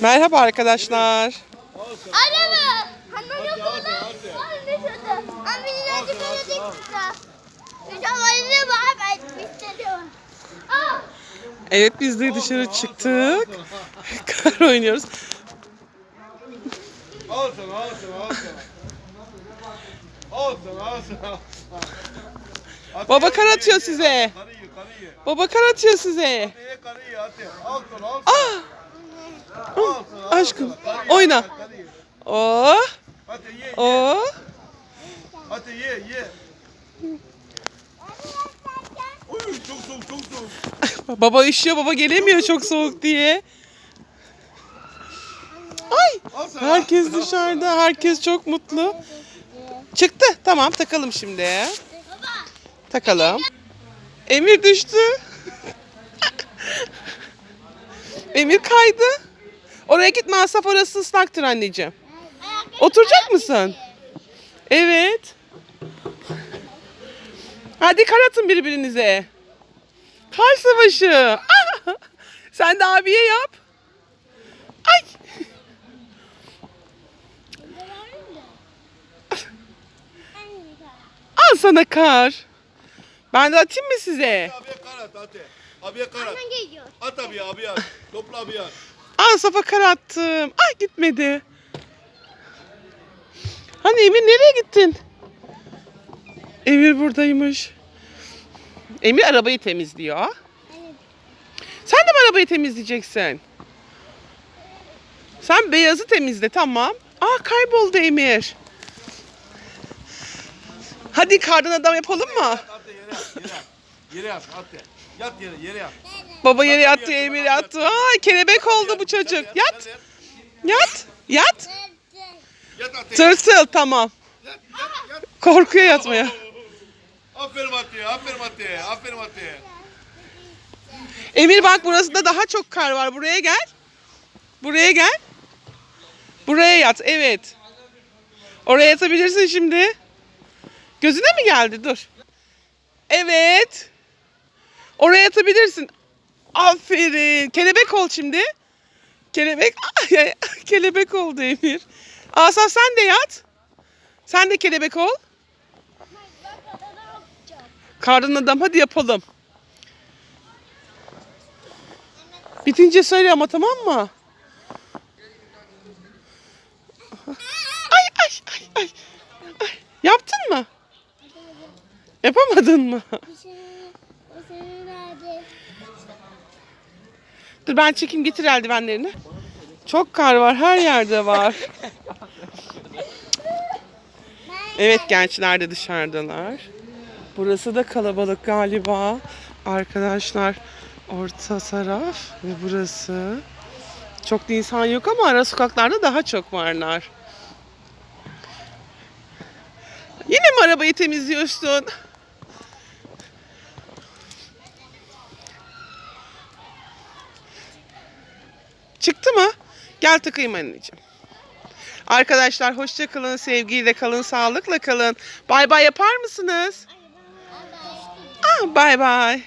Merhaba arkadaşlar. Araba. Hemen var ben istiyorum. Aa. Evet biz de dışarı çıktık. Kar oynuyoruz. Al sana, al sana. Hadi Baba kar atıyor size. Baba kar atıyor size. Hadi ye, karı ye, hadi. Al sana, al sana. Ah, Al aşkım, oyna. oh, oh. Hadi ye, ye. Uy, çok soğuk, çok soğuk. Baba üşüyor, baba gelemiyor çok soğuk diye. Ay, Al sana. herkes dışarıda, herkes çok mutlu. Çıktı, tamam takalım şimdi. Takalım. Emir düştü. Emir kaydı. Oraya gitme Asaf orası ıslaktır anneciğim. Oturacak mısın? Evet. Hadi kar atın birbirinize. Kar savaşı. Ah! Sen de abiye yap. Ay. Al sana kar. Ben de atayım mı size? Abiye kar at, hadi. Abiye kar at. Hemen geliyor. At abiye, abiye at. Topla abiye at. Al safa kar attım. Ay gitmedi. Hani Emir nereye gittin? Emir buradaymış. Emir arabayı temizliyor. Sen de mi arabayı temizleyeceksin? Sen beyazı temizle tamam. Aa kayboldu Emir. Hadi kardan adam yapalım mı? Hadi yere at, yere at. Yere at, hadi. Yat yere, yere yat. Baba yere yattı, Emir yattı. Ay kelebek oldu bu çocuk. Yat, yat, yat. Yat tamam. Yat, yat, yat. Korkuyor yatmaya. Aferin Atiye, aferin Atiye, aferin Atiye. Emir bak burası da daha çok kar var. Buraya gel. Buraya gel. Buraya yat. Evet. Oraya yatabilirsin şimdi. Gözüne mi geldi? Dur. Evet. Oraya yatabilirsin. Aferin. Kelebek ol şimdi. Kelebek. Kelebek oldu Emir. Asaf sen de yat. Sen de kelebek ol. Kardan adam hadi yapalım. Bitince söyle ama tamam mı? Ay ay ay ay. ay. Yaptın mı? Yapamadın mı? Dur ben çekeyim getir eldivenlerini. Çok kar var her yerde var. Evet gençler de dışarıdalar. Burası da kalabalık galiba. Arkadaşlar orta taraf ve burası. Çok da insan yok ama ara sokaklarda daha çok varlar. Yine mi arabayı temizliyorsun? Çıktı mı? Gel takayım anneciğim. Arkadaşlar hoşça kalın, sevgiyle kalın, sağlıkla kalın. Bay bay yapar mısınız? Aa, bay bay.